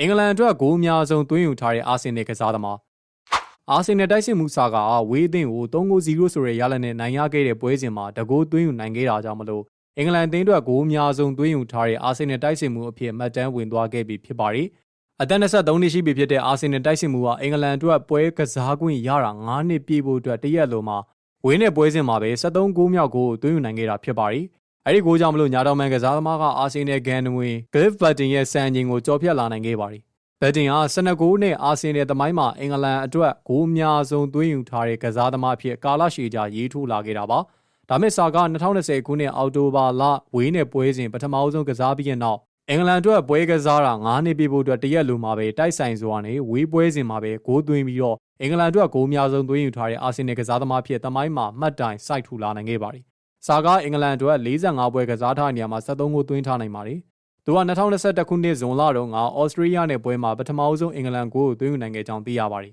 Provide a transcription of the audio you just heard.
အင်္ဂလန်အတွက်ဂိုးအများဆုံးသွင်းယူထားတဲ့အာဆင်နယ်ကစားသမားအာဆင်နယ်တိုက်စစ်မှုစာကဝေးအသင်းကို3-0ဆိုတဲ့ရလဒ်နဲ့နိုင်ရခဲ့တဲ့ပွဲစဉ်မှာတကိုးသွင်းယူနိုင်ခဲ့တာကြောင့်မလို့အင်္ဂလန်အသင်းအတွက်ဂိုးအများဆုံးသွင်းယူထားတဲ့အာဆင်နယ်တိုက်စစ်မှုအဖြစ်မှတ်တမ်းဝင်သွားခဲ့ပြီဖြစ်ပါတယ်။အသက်23နှစ်ရှိပြီဖြစ်တဲ့အာဆင်နယ်တိုက်စစ်မှုဟာအင်္ဂလန်အတွက်ပွဲကစားခွင့်ရတာ9နှစ်ပြည့်ဖို့အတွက်တရက်လုံးမှာဝင်းတဲ့ပွဲစဉ်မှာပဲ73ဂိုးမြောက်ဂိုးကိုသွင်းယူနိုင်ခဲ့တာဖြစ်ပါတယ်။ အဲဒီဂိုးကြောင့်မလို့ညာတော်မန်ကစားသမားကအာဆင်နယ်ဂန်ဝင် Cliff Burton ရဲ့စံချိန်ကိုကျော်ဖြတ်လာနိုင်ခဲ့ပါတယ်။ဘတ်တင်ဟာ12ဂိုးနဲ့အာဆင်နယ်သမိုင်းမှာအင်္ဂလန်အတွက်ဂိုးအများဆုံးသွင်းယူထားတဲ့ကစားသမားအဖြစ်ကာလရှည်ကြာရေးထိုးလာခဲ့တာပါ။ဒါမဲ့ဆာက2020ခုနှစ်အောက်တိုဘာလဝေးနဲ့ပွဲစဉ်ပထမဆုံးကစားပြီးတဲ့နောက်အင်္ဂလန်အတွက်ပွဲကစားတာ9နှစ်ပြည့်ဖို့အတွက်တရက်လိုမှာပဲတိုက်ဆိုင်စွာနဲ့ဝေးပွဲစဉ်မှာပဲဂိုးသွင်းပြီးတော့အင်္ဂလန်အတွက်ဂိုးများဆုံးသွင်းယူထားတဲ့အာဆင်နယ်ကစားသမားဖြစ်တမိုင်းမှာမှတ်တိုင်စိုက်ထူလာနိုင်ခဲ့ပါတယ်။ ဆာကအင်္ဂလန်အတွက်45ပွဲကစားထားတဲ့နေရာမှာ73ဂိုးသွင်းထားနိုင်ပါတယ်။သူက2021ခုနှစ်ဇွန်လတုန်းကဩစတြေးလျနဲ့ပွဲမှာပထမအဆုံးအင်္ဂလန်ဂိုးကိုသွင်းယူနိုင်ခဲ့ကြောင်းသိရပါတယ်